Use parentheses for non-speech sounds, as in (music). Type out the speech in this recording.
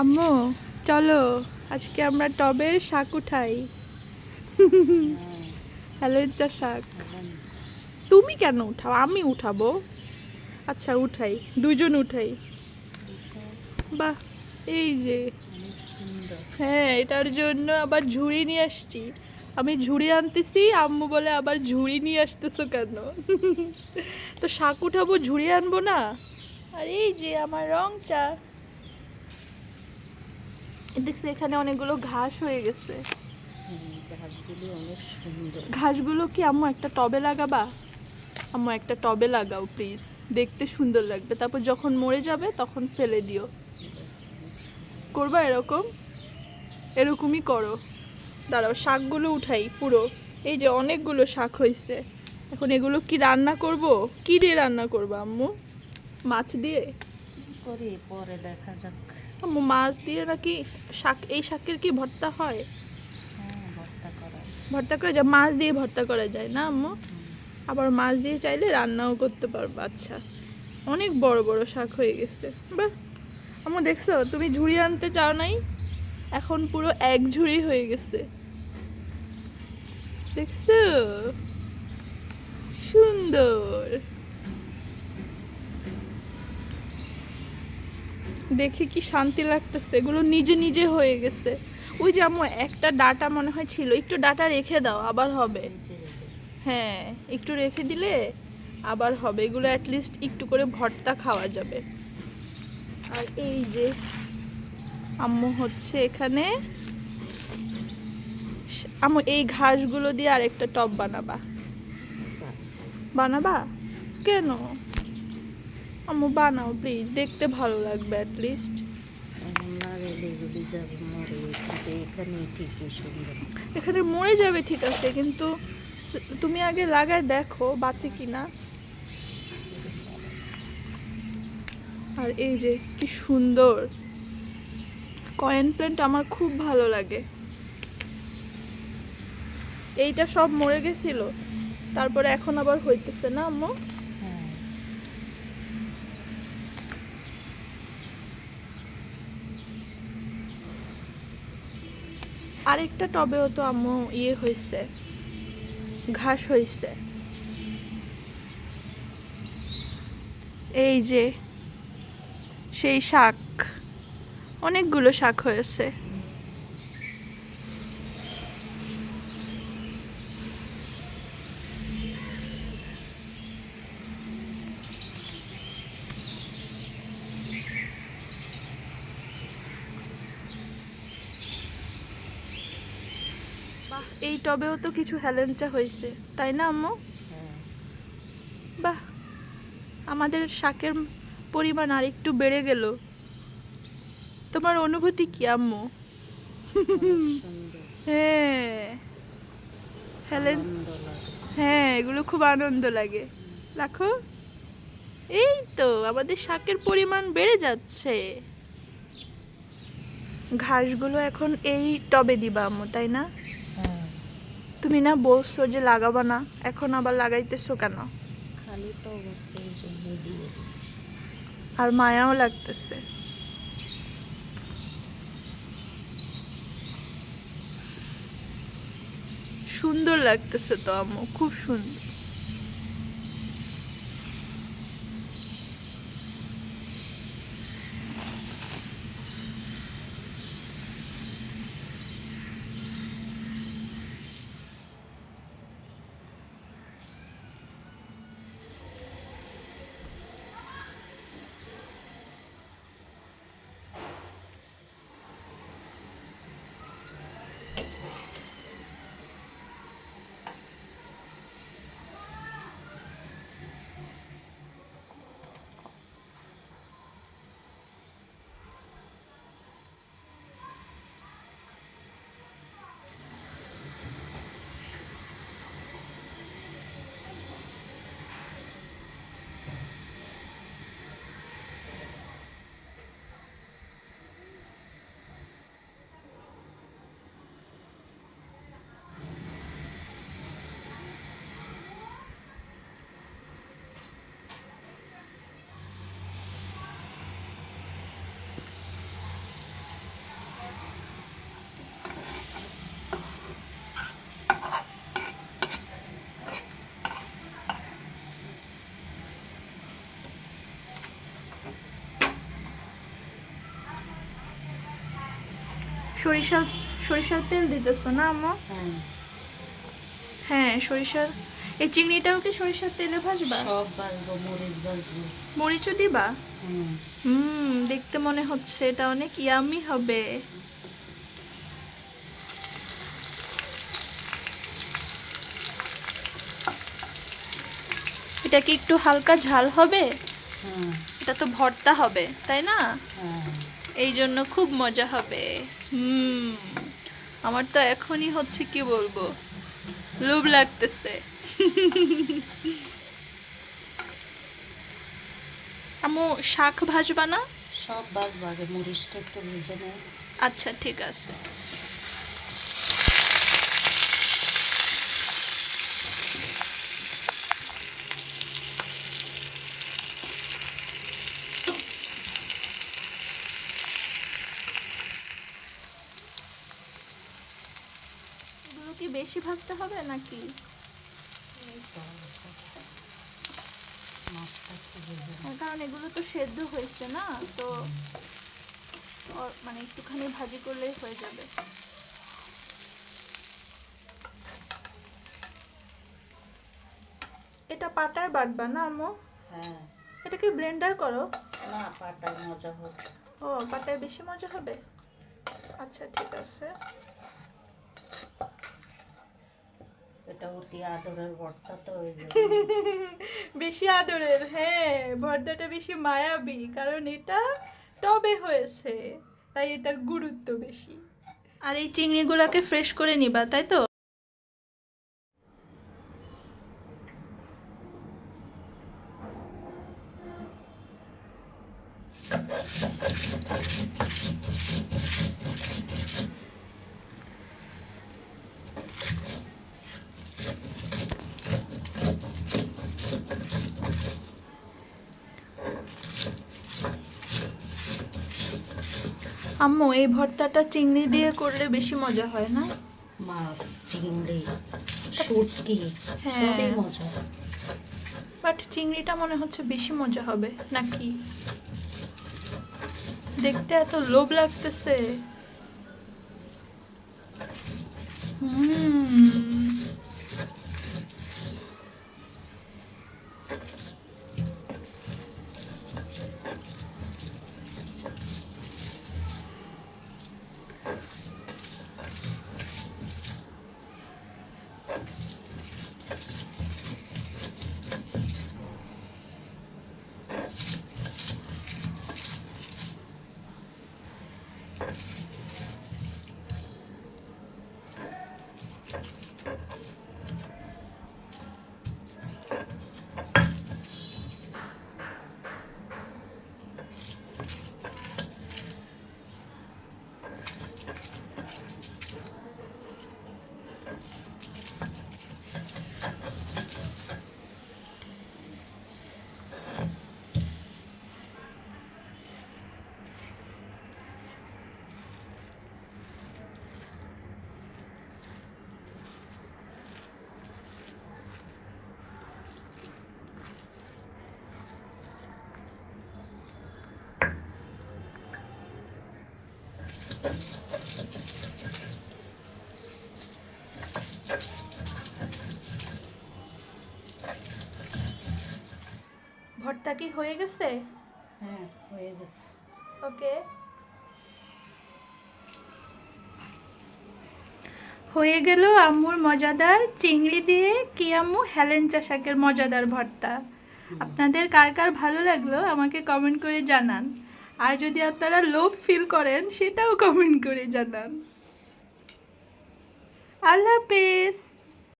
আম্মু, চলো, আজকে আমরা টবে শাক উঠাই। হেলেঞ্চা শাক। তুমি কেন উঠাও? আমি উঠাবো। আচ্ছা উঠাই। দুজন উঠাই। বাহ, এই যে। হ্যাঁ এটার জন্য আবার ঝুড়ি নিয়ে আসছি। আমি ঝুড়ি আনতেছি, আম্মু বলে আবার ঝুড়ি নিয়ে আসতেছো কেন? তো শাক উঠাবো, ঝুড়ি আনব না? আর এই যে আমার রং চা। দেখছি এখানে অনেকগুলো ঘাস হয়ে গেছে। ঘাসগুলো কি আম্মু একটা টবে লাগাবা? আম্মু একটা টবে লাগাও প্লিজ দেখতে সুন্দর লাগবে। তারপর যখন মরে যাবে, তখন ফেলে দিও। করবা এরকম? এরকমই করো। দাঁড়াও, শাকগুলো উঠাই পুরো। এই যে অনেকগুলো শাক হয়েছে এখন এগুলো কি রান্না করব? কি দিয়ে রান্না করব আম্মু? মাছ দিয়ে? করে? পরে দেখা যাক। মাছ দিয়ে নাকি শাক এই শাকের কি ভর্তা হয়? হ্যাঁ ভর্তা করা ভর্তা করা যায়? মাছ দিয়ে ভর্তা করা যায় না আম্মু? আবার মাছ দিয়ে চাইলে রান্নাও করতে পারব আচ্ছা। অনেক বড় বড় শাক হয়ে গেছে। বাহ! আম্মু দেখছ? তুমি ঝুড়ি আনতে চাও নাই? এখন পুরো এক ঝুড়ি হয়ে গেছে। দেখছ? সুন্দর। দেখে কি শান্তি লাগতেছে? এগুলো নিজে নিজে হয়ে গেছে। ওই যে আম্মু, একটা ডাটা মনে হয় ছিল। একটু ডাটা রেখে দাও, আবার হবে। হ্যাঁ একটু রেখে দিলে আবার হবে। এগুলো অ্যাটলিস্ট একটু করে ভর্তা খাওয়া যাবে। আর এই যে আম্মু হচ্ছে এখানে। আম্মু, এই ঘাসগুলো দিয়ে আরেকটা টব বানাবা। বানাবা? কেন? আম্মু বানাও প্লিজ দেখতে ভালো লাগবে অ্যাটলিস্ট এখন না যাবে মরে কিন্তু এখানে ঠিকই সুন্দর। এখানে মরে যাবে ঠিক আছে কিন্তু তুমি আগে লাগায় দেখো বাঁচে কি না আর এই যে কি সুন্দর। কয়েন প্ল্যান্ট আমার খুব ভালো লাগে। এইটা সব মরে গেছিল তারপরে এখন আবার হইতেছে না আম্মু হ্যাঁ আরেকটা টবেও তো আম্মু ইয়ে হয়েছে ঘাস হয়েছে এই যে, সেই শাক, অনেকগুলো শাক হয়েছে বাহ এই টবেও তো কিছু হেলেঞ্চা হয়েছে, তাই না আম্মু? বাহ, আমাদের শাকের পরিমাণ আর একটু বেড়ে গেল। তোমার অনুভূতি কি আম্মু? হ্যাঁ হেলেন হ্যাঁ এগুলো খুব আনন্দ লাগে। রাখো এই তো আমাদের শাকের পরিমাণ বেড়ে যাচ্ছে। ঘাসগুলো এখন এই টবে দিবা আম্মু, তাই না? তুমি না বলছো যে লাগাবো না এখন আবার লাগাইতেছো কেন? আর মায়াও লাগতেছে। সুন্দর লাগতেছে তো আমু খুব সুন্দর। সরিষার সরিষার তেল দিতেছো না আম্মু? হ্যাঁ। হ্যাঁ সরিষার। এই চিংড়িটাও কি সরিষার তেলে ভাজবা? সব মরিচ মরিচও দিবা? হুম। হুম দেখতে মনে হচ্ছে এটা অনেক ইয়ামি হবে। এটা কি একটু হালকা ঝাল হবে? হ্যাঁ। এটা তো ভর্তা হবে তাই না? হ্যাঁ। এই জন্য খুব মজা হবে। হুম আমার তো এখনই হচ্ছে কি বলব লোভ লাগতেছে। আমু শাক ভাজবা না? সব ভাজবা আগে মরিচটা একটু ভেজে নেয় আচ্ছা ঠিক আছে। কি বেশি ভাজতে হবে নাকি? কারণ এগুলো তো সেদ্ধ হয়েছে না তো মানে একটুখানি ভাজি করলেই হয়ে যাবে। এটা পাটায় বাটবা না আম্মু? হ্যাঁ। এটা কি ব্লেন্ডার করো? না পাটায় মজা হবে। ও পাটায় বেশি মজা হবে? আচ্ছা ঠিক আছে। এটা অতি আদরের ভর্তা তো (laughs) বেশি আদরের হ্যাঁ ভর্তাটা বেশি মায়াবী কারণ এটা টবে হয়েছে তাই এটার গুরুত্ব বেশি। আর এই চিংড়িগুলোকে ফ্রেশ করে নিবা তাই তো? আম্মু এই ভর্তাটা চিংড়ি দিয়ে করলে বেশি মজা হয় না? মাছ চিংড়ি শুটকি হ্যাঁ। সবই মজা। বাট চিংড়িটা মনে হচ্ছে বেশি মজা হবে নাকি? দেখতে এত লোভ লাগতেছে। হুম। ভর্তা কি হয়ে গেছে? হ্যাঁ হয়ে গেছে। ওকে। হয়ে গেল আম্মুর মজাদার চিংড়ি দিয়ে কি আম্মু হেলেঞ্চা শাকের মজাদার ভর্তা। আপনাদের কার কার ভালো লাগল আমাকে কমেন্ট করে জানান। আর যদি আপনারা লোভ ফিল করেন সেটাও কমেন্ট করে জানান। আল্লাহ হাফেজ।